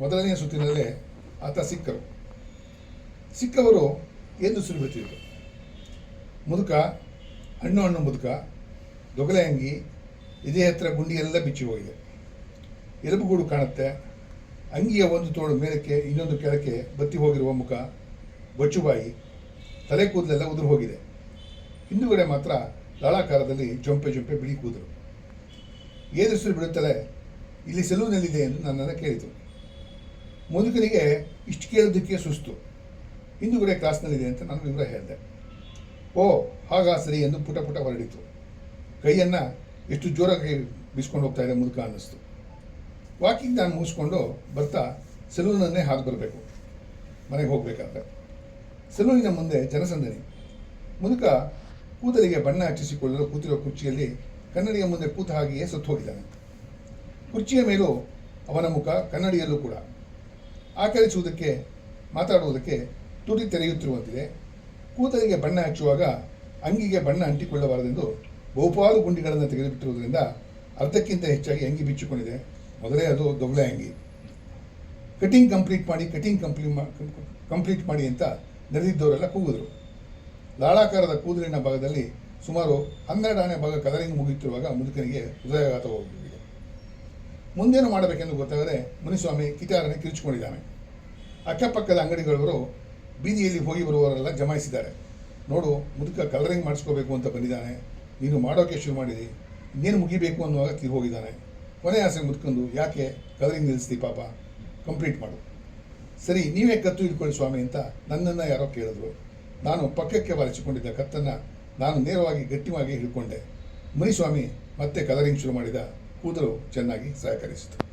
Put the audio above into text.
ಮೊದಲನೆಯ ಸುತ್ತಿನಲ್ಲೇ ಆತ ಸಿಕ್ಕರು. ಸಿಕ್ಕವರು ಎಂದು ಸುರು ಬಿಟ್ಟಿದ್ರು ಮುದುಕ, ಹಣ್ಣು ಹಣ್ಣು ಮುದುಕ, ದೊಗಲೆ ಅಂಗಿ ಇದೇ ಹತ್ರ ಗುಂಡಿ ಎಲ್ಲ ಬಿಚ್ಚಿ ಹೋಗಿದೆ. ಎಲುಬುಗೂಡು ಕಾಣುತ್ತೆ. ಅಂಗಿಯ ಒಂದು ತೋಳು ಮೇಲಕ್ಕೆ, ಇನ್ನೊಂದು ಕೆಳಕ್ಕೆ ಬತ್ತಿ ಹೋಗಿರುವ ಮುಖ ಬಚ್ಚುಬಾಯಿ ತಲೆ ಕೂದಲೆಲ್ಲ ಉದುರು ಹೋಗಿದೆ. ಹಿಂದುಗಡೆ ಮಾತ್ರ ಲಾಳಾಕಾರದಲ್ಲಿ ಜೊಂಪೆ ಜೊಂಪೆ ಬಿಳಿ ಕೂದರು ಏದುಸಿರು ಬಿಡುತ್ತಲೇ ಇಲ್ಲಿ ಸೆಲೂನಲ್ಲಿದೆ ಎಂದು ನನ್ನನ್ನು ಕೇಳಿತು ಮುದುಕನಿಗೆ ಇಷ್ಟು ಕೇಳೋದಕ್ಕೆ ಸುಸ್ತು. ಹಿಂದುಗಡೆ ಕ್ಲಾಸ್ನಲ್ಲಿದೆ ಅಂತ ನಾನು ವಿವರ ಹೇಳಿದೆ. ಓ, ಹಾಗಾ ಸರಿ ಎಂದು ಪುಟ ಪುಟ ಹೊರಡಿತು. ಕೈಯನ್ನು ಎಷ್ಟು ಜೋರಾಗಿ ಬಿಸ್ಕೊಂಡು ಹೋಗ್ತಾ ಇದೆ ಮುದುಕ ಅನ್ನಿಸ್ತು. ವಾಕಿಂಗ್ ನಾನು ಮುಗಿಸ್ಕೊಂಡು ಬರ್ತಾ ಸೆಲೂನನ್ನೇ ಹಾಕಿ ಬರಬೇಕು. ಮನೆಗೆ ಹೋಗಬೇಕಾದ್ರೆ. ಸೆಲೂನಿನ ಮುಂದೆ ಜನಸಂದಣಿ. ಮುದುಕ ಕೂದಲಿಗೆ ಬಣ್ಣ ಹಚ್ಚಿಸಿಕೊಳ್ಳಲು ಕೂತಿರೋ ಕುರ್ಚಿಯಲ್ಲಿ ಕನ್ನಡಿಯ ಮುಂದೆ ಕೂತ ಹಾಗೆಯೇ ಸತ್ತು ಹೋಗಿದ್ದಾನೆ. ಕುರ್ಚಿಯ ಮೇಲೂ ಅವನ ಮುಖ ಕನ್ನಡಿಯಲ್ಲೂ ಕೂಡ. ಆಕಳಿಸುವುದಕ್ಕೆ, ಮಾತಾಡುವುದಕ್ಕೆ ತುಟಿ ತೆರೆಯುತ್ತಿರುವಂತಿದೆ. ಕೂದಲಿಗೆ ಬಣ್ಣ ಹಚ್ಚುವಾಗ ಅಂಗಿಗೆ ಬಣ್ಣ ಅಂಟಿಕೊಳ್ಳಬಾರದೆಂದು ಬಹುಪಾಲು ಗುಂಡಿಗಳನ್ನು ತೆಗೆದುಬಿಟ್ಟಿರುವುದರಿಂದ ಅರ್ಧಕ್ಕಿಂತ ಹೆಚ್ಚಾಗಿ ಅಂಗಿ ಬಿಚ್ಚಿಕೊಂಡಿದೆ. ಮೊದಲೇ ಅದು ದೊಗ್ಲೆ ಅಂಗಿ. ಕಟಿಂಗ್ ಕಂಪ್ಲೀಟ್ ಮಾಡಿ, ಕಟಿಂಗ್ ಕಂಪ್ಲೀಟ್ ಕಂಪ್ಲೀಟ್ ಮಾಡಿ ಅಂತ ನೆರೆದಿದ್ದವರೆಲ್ಲ ಕೂಗಿದರು. ಲಾಳಾಕಾರದ ಕೂದಲಿನ ಭಾಗದಲ್ಲಿ ಸುಮಾರು ಹನ್ನೆರಡನೇ ಭಾಗ ಕಲರಿಂಗ್ ಮುಗಿಯುತ್ತಿರುವಾಗ ಮುದುಕನಿಗೆ ಹೃದಯಾಘಾತ ಹೋಗಿದೆ ಮುಂದೇನು ಮಾಡಬೇಕೆಂದು ಗೊತ್ತಾಗದೆ ಮುನಿಸ್ವಾಮಿ ಕಿಟಾರನೆ ಕಿರುಚಿಕೊಂಡಿದ್ದಾನೆ. ಅಕ್ಕಪಕ್ಕದ ಅಂಗಡಿಗಳವರು ಬೀದಿಯಲ್ಲಿ ಹೋಗಿ ಬರುವವರೆಲ್ಲ ಜಮಾಯಿಸಿದ್ದಾರೆ. ನೋಡು, ಮುದುಕ ಕಲರಿಂಗ್ ಮಾಡಿಸ್ಕೋಬೇಕು ಅಂತ ಬಂದಿದ್ದಾನೆ. ನೀನು ಮಾಡೋಕ್ಕೆ ಶುರು ಮಾಡಿದಿ. ಇನ್ನೇನು ಮುಗಿಬೇಕು ಅನ್ನುವಾಗ ತೀರ್ ಹೋಗಿದ್ದಾನೆ. ಕೊನೆ ಆಸೆ ಮುದ್ಕೊಂಡು ಯಾಕೆ? ಕಲರಿಂಗ್ ನಿಲ್ಲಿಸ್ತಿ ಪಾಪ. ಕಂಪ್ಲೀಟ್ ಮಾಡು. ಸರಿ, ನೀವೇ ಕತ್ತು ಇಟ್ಕೊಳ್ಳಿ ಸ್ವಾಮಿ ಅಂತ ನನ್ನನ್ನು ಯಾರೋ ಕೇಳಿದ್ರು. ನಾನು ಪಕ್ಕಕ್ಕೆ ಬಾರಿಸಿಕೊಂಡಿದ್ದ ಕತ್ತನ್ನು ನಾನು ನೇರವಾಗಿ ಗಟ್ಟಿಯಾಗಿ ಹಿಡ್ಕೊಂಡೆ. ಮುನಿಸ್ವಾಮಿ, ಮತ್ತೆ ಕಲರಿಂಗ್ ಶುರು ಮಾಡಿದ? ಕೂದಲು ಚೆನ್ನಾಗಿ ಸಹಕರಿಸಿತು